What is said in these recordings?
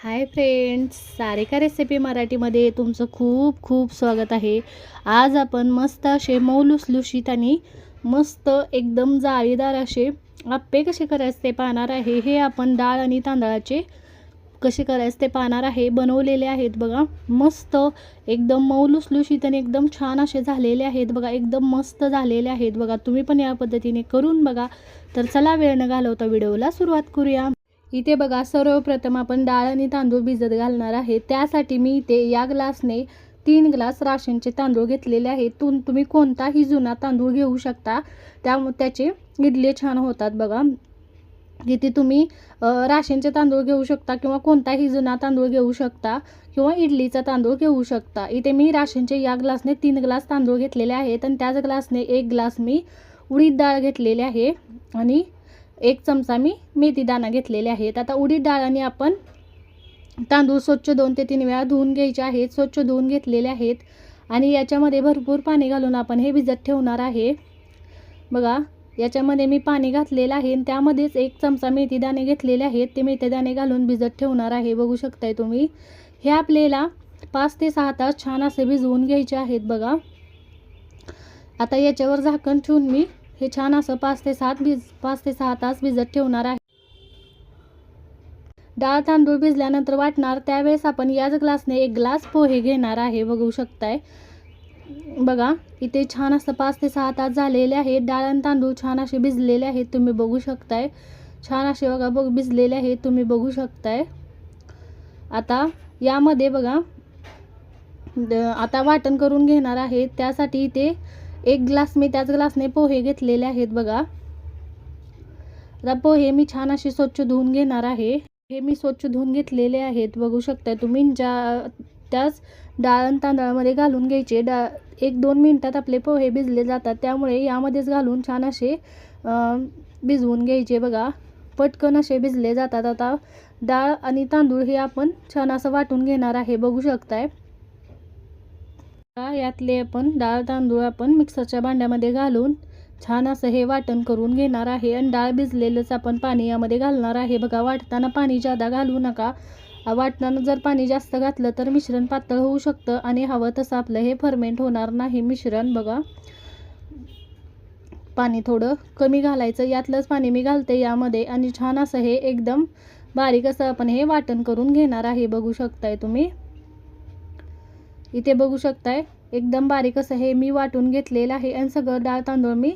Hi friends Sarika recipe मराठीमध्ये तुमचं खूप खूप स्वागत आहे. आज आपण मस्त असे मऊ लुसलुशीत आणि मस्त एकदम जाळीदार असे आप्पे कसे करायचे ते पाहणार आहे. हे आपण डाळ आणि तांदळाचे कसे करायचे ते पाहणार आहे. बनवलेले आहेत बघा. मस्त एकदम मऊ लुसलुशीत आणि एकदम छान असे झालेले आहेत बघा. एकदम मस्त झालेले आहेत बघा. तुम्ही पण या पद्धतीने करून बघा. तर चला वेळ न घालवता व्हिडिओला सुरुवात करूया. इथे बघा सर्वप्रथम आपण डाळ आणि तांदूळ भिजत घालणार आहे. त्यासाठी मी इथे या ग्लासने तीन ग्लास राशनचे तांदूळ घेतलेले आहेत तुम तुम्ही कोणताही जुना तांदूळ घेऊ शकता. त्या त्याचे इडले छान होतात बघा. इथे तुम्ही राशनचे तांदूळ घेऊ शकता किंवा कोणताही जुना तांदूळ घेऊ शकता किंवा इडलीचा तांदूळ घेऊ शकता. इथे मी राशनचे या ग्लासने तीन ग्लास तांदूळ घेतलेले आहेत आणि त्याच ग्लासने एक ग्लास मी उडीद डाळ घेतलेली आहे. आणि एक चमचा मी मेथी दाणा घेतलेले आहेत. आता उडीद डाळ आणि आपण तांदूळ स्वच्छ दोन ते तीन वेळा धुवून घ्यायचे आहेत. स्वच्छ धुवून घेतलेले आहेत. आणि याच्यामध्ये भरपूर पाणी घालून आपण हे भिजत ठेवणार आहे. बघा याच्यामध्ये मी पाणी घातलेलं आहे आणि त्यामध्येच एक चमचा मेथी दाणे घेतलेले आहेत. ते मेथी दाणे घालून भिजत ठेवणार आहे. बघू शकताय तुम्ही. हे आपल्याला पाच ते सहा तास छान असे भिजवून घ्यायचे आहेत बघा. आता याच्यावर झाकण ठेवून मी हे छान असं पाच ते सात भिज पाच ते सहा तास भिजत ठेवणार आहे. डाळ तांदूळ भिजल्यानंतर वाटणार त्यावेळेस आपण याच ग्लासने एक ग्लास पोहे घेणार आहे. बघू शकताय. बघा इथे छान असं पाच ते सहा तास झालेले आहेत डाळ आणि तांदूळ छान असे भिजलेले आहेत. तुम्ही बघू शकताय. छान असे बघा बघ भिजलेले आहेत. तुम्ही बघू शकताय. आता यामध्ये बघा द- आता वाटण करून घेणार आहे. त्यासाठी इथे एक ग्लास मी त्याच ग्लासने पोहे घेतलेले आहेत बघा. आता पोहे मी छान असे स्वच्छ धुवून घेणार आहे. हे मी स्वच्छ धुवून घेतलेले आहेत. बघू शकता तुम्ही ज्या त्याच डाळ आणि तांदळामध्ये घालून घ्यायचे. डा एक दोन मिनटात आपले पोहे भिजले जातात. त्यामुळे यामध्येच घालून छान असे भिजवून घ्यायचे बघा. पटकन असे भिजले जातात. आता डाळ आणि तांदूळ हे आपण छान असं वाटून घेणार आहे. बघू शकताय. आता यातले आपण डाळ तांदूळ आपण मिक्सरच्या भांड्यामध्ये घालून छान असं हे वाटण करून घेणार आहे. आणि डाळ भिजलेलंच आपण पाणी यामध्ये घालणार आहे. बघा वाटताना पाणी जादा घालू नका. वाटताना जर पाणी जास्त घातलं तर मिश्रण पातळ होऊ शकतं आणि हवं तसं आपलं हे फर्मेंट होणार नाही. मिश्रण बघा पाणी थोडं कमी घालायचं. यातलंच पाणी मी घालते यामध्ये. आणि छान असं हे एकदम बारीक असं आपण हे वाटण करून घेणार आहे. बघू शकताय तुम्ही. इथे बघू शकताय एकदम बारीक असं हे मी वाटून घेतलेलं आहे आणि सगळं डाळ तांदूळ मी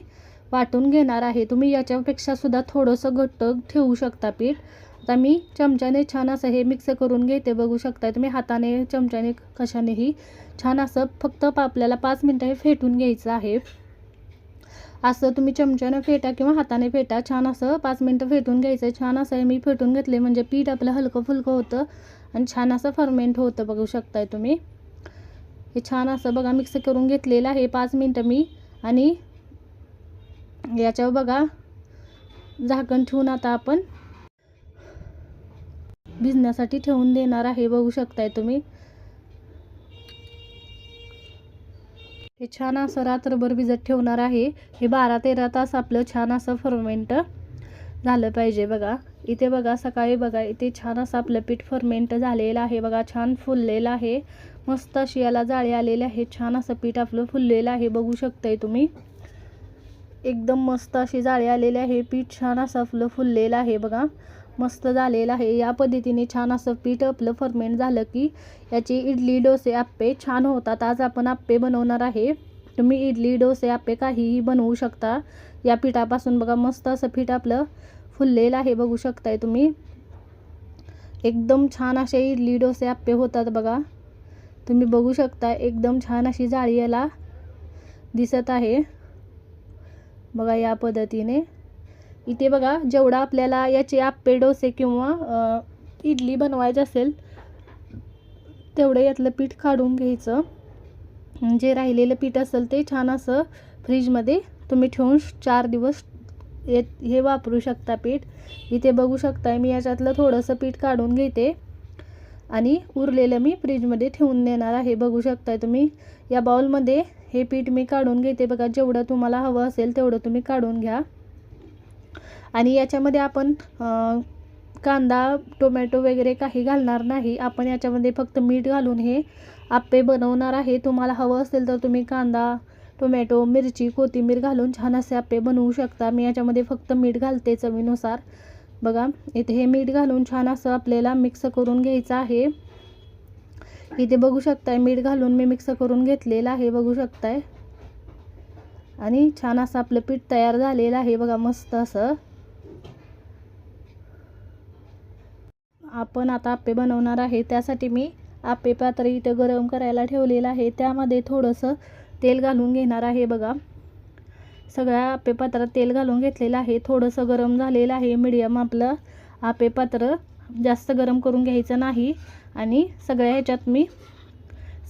वाटून घेणार आहे. तुम्ही याच्यापेक्षा सुद्धा थोडंसं घट्ट ठेवू शकता पीठ. आता मी चमच्याने छान असं हे मिक्स करून घेते बघू शकताय तुम्ही. हाताने चमच्याने कशानेही छान असं फक्त आपल्याला पाच मिनटं हे फेटून घ्यायचं आहे. असं तुम्ही चमच्यानं फेटा किंवा हाताने फेटा छान असं पाच मिनटं फेटून घ्यायचं. छान असं हे मी फेटून घेतले म्हणजे पीठ आपलं हलकं फुलकं होतं आणि छान असं फर्मेंट होतं बघू शकताय तुम्ही. हे छान असं बघा मिक्स करून घेतलेलं आहे. पाच मिनटं मी आणि याच्यावर बघा झाकण ठेवून आता आपण भिजण्यासाठी ठेवून देणार आहे. बघू शकताय तुम्ही. हे छान असं रात्रभर भिजत ठेवणार आहे. हे बारा तेरा तास आपलं छान असं फर्मेंट झालं पाहिजे बघा. इथे बघा सकाळी बघा इथे छान असं आपलं पीठ फर्मेंट झालेलं आहे. बघा छान फुललेलं आहे. मस्त अशी याला जाळे आलेले आहे छान असं पीठ आपलं फुललेलं आहे. बघू शकताय तुम्ही. एकदम मस्त अशी जाळे आलेले आहे. पीठ छान असं आपलं फुललेलं आहे बघा. मस्त झालेलं आहे. या पद्धतीने छान असं पीठ आपलं फर्मेंट झालं की याची इडली डोसे आप्पे छान होतात. आज आपण आप्पे बनवणार आहे. तुम्ही इडली डोसे आप्पे काहीही बनवू शकता. या पिठापासून बघा मस्त असं पीठ आपलं फुललेलं आहे. बघू शकताय तुम्ही. एकदम छान असे इडली डोसे आप्पे होतात बघा. तुम्ही बघू शकता एकदम छान अशी जाळी याला दिसत आहे. बघा या पद्धतीने. इथे बघा जेवढा आपल्याला याचे आप्पे डोसे किंवा इडली बनवायचे असेल तेवढं यातलं पीठ काढून घ्यायचं. जे राहिलेलं पीठ असेल ते छान असं फ्रीजमध्ये तुम्ही ठेवून चार दिवस हे हे वापरू शकता पीठ. इथे बघू शकता मी याच्यातलं थोडंसं पीठ काढून घेते. आणि उरलेलं मी फ्रीजमध्ये ठेवून देणार आहे. बघू शकताय तुम्ही या बाउलमध्ये हे पीठ मी काढून घेते. बघा जेवढं तुम्हाला हवं असेल तेवढं तुम्ही काढून घ्या. आणि याच्यामध्ये आपण कांदा टोमॅटो वगैरे काही घालणार नाही. आपण याच्यामध्ये फक्त मीठ घालून हे आप्पे बनवणार आहे. तुम्हाला हवं असेल तर तुम्ही कांदा टोमॅटो मिरची कोथिंबीर घालून छान असे आप्पे बनवू शकता. मी याच्यामध्ये फक्त मीठ घालते चवीनुसार. बघा इथे हे मीठ घालून छान असं आपल्याला मिक्स करून घ्यायचं आहे. इथे बघू शकताय मीठ घालून मी मिक्स करून घेतलेलं आहे बघू शकताय. आणि छान असं आपलं पीठ तयार झालेलं आहे बघा मस्त असं. आपण आता आप्पे बनवणार आहे त्यासाठी मी आप्पे पात्र इथे गरम करायला ठेवलेलं आहे. त्यामध्ये थोडंसं तेल घालून घेणार आहे बघा. सगळ्या आपेपात्रात तेल घालून घेतलेलं आहे. थोडंसं गरम झालेलं आहे. मिडियम आपलं आपेपात्र जास्त गरम करून घ्यायचं नाही. आणि सगळ्या ह्याच्यात मी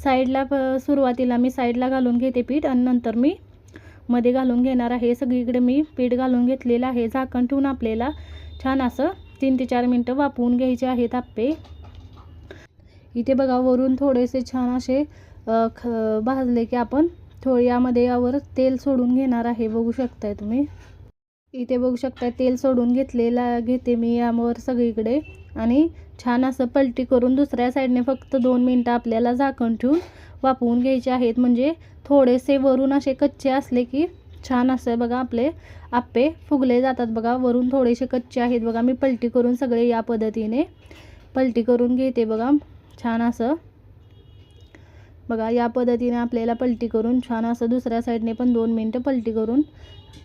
साईडला सुरुवातीला मी साईडला घालून घेते पीठ आणि नंतर मी मध्ये घालून घेणार आहे. सगळीकडे मी पीठ घालून घेतलेलं आहे. झाकण ठेवून आपल्याला छान असं तीन ते चार मिनटं वापवून घ्यायचे आहेत आप्पे इथे बघा वरून थोडेसे छान असे ख भाजले की आपण यामध्ये यावर तेल सोडून घेणार आहे. बघू शकताय तुम्ही. इथे बघू शकताय तेल सोडून घेतलेला घेते मी यावर सगळीकडे. आणि छान असं पलटी करून दुसऱ्या साईडने फक्त दोन मिनटं आपल्याला झाकण ठेवून वापवून घ्यायचे आहेत. म्हणजे थोडेसे वरून असे कच्चे असले की छान असं बघा आपले आप्पे फुगले जातात बघा. वरून थोडेसे कच्चे आहेत बघा. मी पलटी करून सगळे या पद्धतीने पलटी करून घेते बघा. छान असं बघा या पद्धतीने आपल्याला पलटी करून छान असं दुसऱ्या साईडने पण दोन मिनटं पलटी करून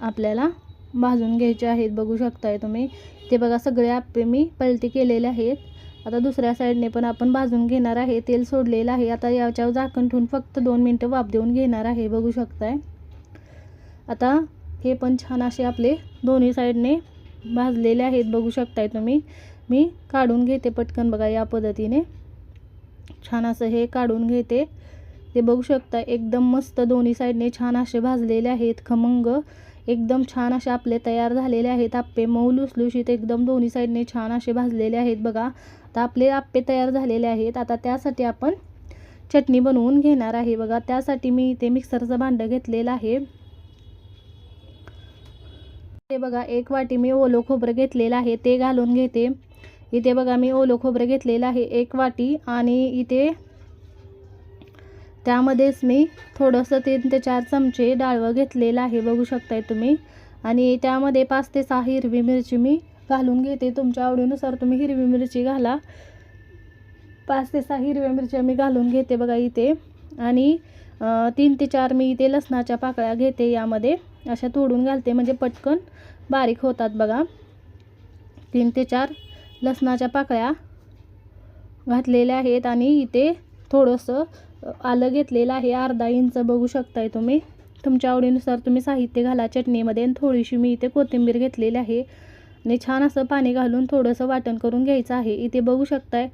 आपल्याला भाजून घ्यायचे आहेत. बघू शकताय तुम्ही. ते बघा सगळे आपे मी पलटी केलेले आहेत. आता दुसऱ्या साईडने पण आपण भाजून घेणार आहे. तेल सोडलेलं आहे. आता याच्यावर झाकण ठेवून फक्त दोन मिनटं वाफ देऊन घेणार आहे. बघू शकताय. आता हे पण छान असे आपले दोन्ही साईडने भाजलेले आहेत. बघू शकताय तुम्ही. मी काढून घेते पटकन बघा या पद्धतीने. छान असं हे काढून घेते. ते बघू शकता एकदम मस्त दोन्ही साईडने छान असे भाजलेले आहेत खमंग. एकदम छान असे आपले तयार झालेले आहेत आप्पे. मऊ लुसलुशीत एकदम दोन्ही साईडने छान असे भाजलेले आहेत बघा. आता आपले आप्पे तयार झालेले आहेत. आता त्यासाठी आपण चटणी बनवून घेणार आहे बघा. त्यासाठी मी इथे मिक्सरचं भांडं घेतलेलं आहे. ते बघा एक वाटी मी ओलं खोबरं घेतलेलं आहे. ते घालून घेते. इथे बघा मी ओलं खोबरं घेतलेलं आहे. एक वाटी आणि इथे त्यामध्येच मी थोडंसं तीन ते चार चमचे डाळवं घेतलेलं आहे बघू शकताय तुम्ही. आणि त्यामध्ये पाच ते सहा हिरवी मिरची मी घालून घेते. तुमच्या आवडीनुसार तुम्ही हिरवी मिरची घाला. पाच ते सहा हिरव्या मिरच्या मी घालून घेते बघा इथे. आणि तीन ते चार मी इथे लसणाच्या पाकळ्या घेते यामध्ये. अशा तोडून घालते म्हणजे पटकन बारीक होतात बघा. तीन ते चार लसणाच्या पाकळ्या घातलेल्या आहेत आणि इथे थोडंसं आलं घेतलेलं आहे. अर्धा इंच बघू शकताय तुम्ही. तुमच्या आवडीनुसार तुम्ही साहित्य घाला चटणीमध्ये आणि थोडीशी मी इथे कोथिंबीर घेतलेली आहे. आणि छान असं पाणी घालून थोडंसं वाटण करून घ्यायचं आहे. इथे बघू शकताय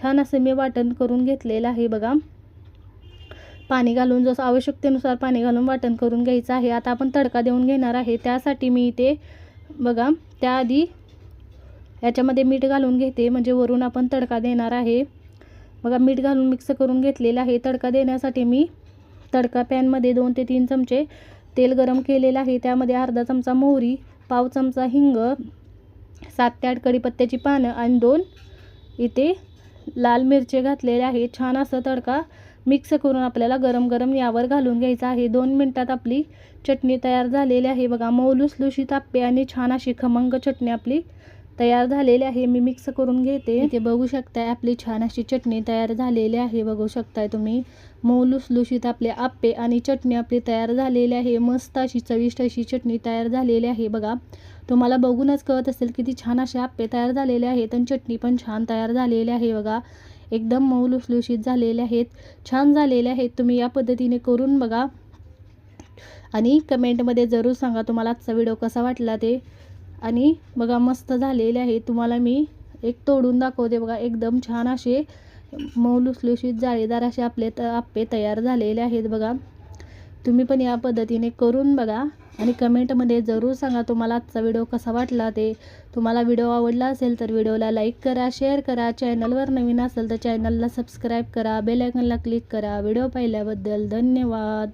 छान असं मी वाटण करून घेतलेलं आहे बघा. पाणी घालून जसं आवश्यकतेनुसार पाणी घालून वाटण करून घ्यायचं आहे. आता आपण तडका देऊन घेणार आहे. त्यासाठी मी इथे बघा त्याआधी याच्यामध्ये मीठ घालून घेते. म्हणजे वरून आपण तडका देणार आहे. बघा मीठ घालून मिक्स करून घेतलेलं आहे. तडका देण्यासाठी मी तडका पॅनमध्ये दोन ते तीन चमचे तेल गरम केलेलं आहे. त्यामध्ये अर्धा चमचा मोहरी पाव चमचा हिंग सात ते आठ कढीपत्त्याची पानं आणि दोन इथे लाल मिरचे घातलेले आहे. छान असं तडका मिक्स करून आपल्याला गरम गरम यावर घालून घ्यायचा आहे. दोन मिनटात आपली चटणी तयार झालेली आहे. बघा मऊ लुसलुशीत आप्पे आणि छान अशी खमंग चटणी आपली तयार झालेले आहे. मी मिक्स करून घेते. इथे बघू शकताय आपली छान अशी चटणी तयार झालेली आहे. बघू शकताय तुम्ही. मऊ लुसलुशीत आपले आप्पे आणि चटणी आपली तयार झालेली आहे. मस्त अशी चविष्ट अशी चटणी तयार झालेली आहे. बघा. तुम्हाला बघूनच कळत असेल किती छान असे आप्पे तयार झालेले आहेत आणि चटणी पण छान तयार झालेली आहे. बघा. एकदम मऊ लुसलुशीत झालेले आहेत. छान झालेले आहेत. तुम्ही या पद्धतीने करून बघा. आणि कमेंटमध्ये जरूर सांगा तुम्हाला आजचा व्हिडिओ कसा वाटला ते. आणि बघा मस्त झालेले आहे. तुम्हाला मी एक तोडून दाखवते बघा. एकदम छान असे मऊ लुसलुशीत जाळीदार असे आपले त आप्पे तयार झालेले आहेत बघा. तुम्ही पण या पद्धतीने करून बघा आणि कमेंटमध्ये जरूर सांगा तुम्हाला आजचा व्हिडिओ कसा वाटला ते. तुम्हाला व्हिडिओ आवडला असेल तर व्हिडिओला लाईक करा शेअर करा. चॅनलवर नवीन असेल तर चॅनलला सबस्क्राईब करा. बेलायकनला क्लिक करा. व्हिडिओ पाहिल्याबद्दल धन्यवाद.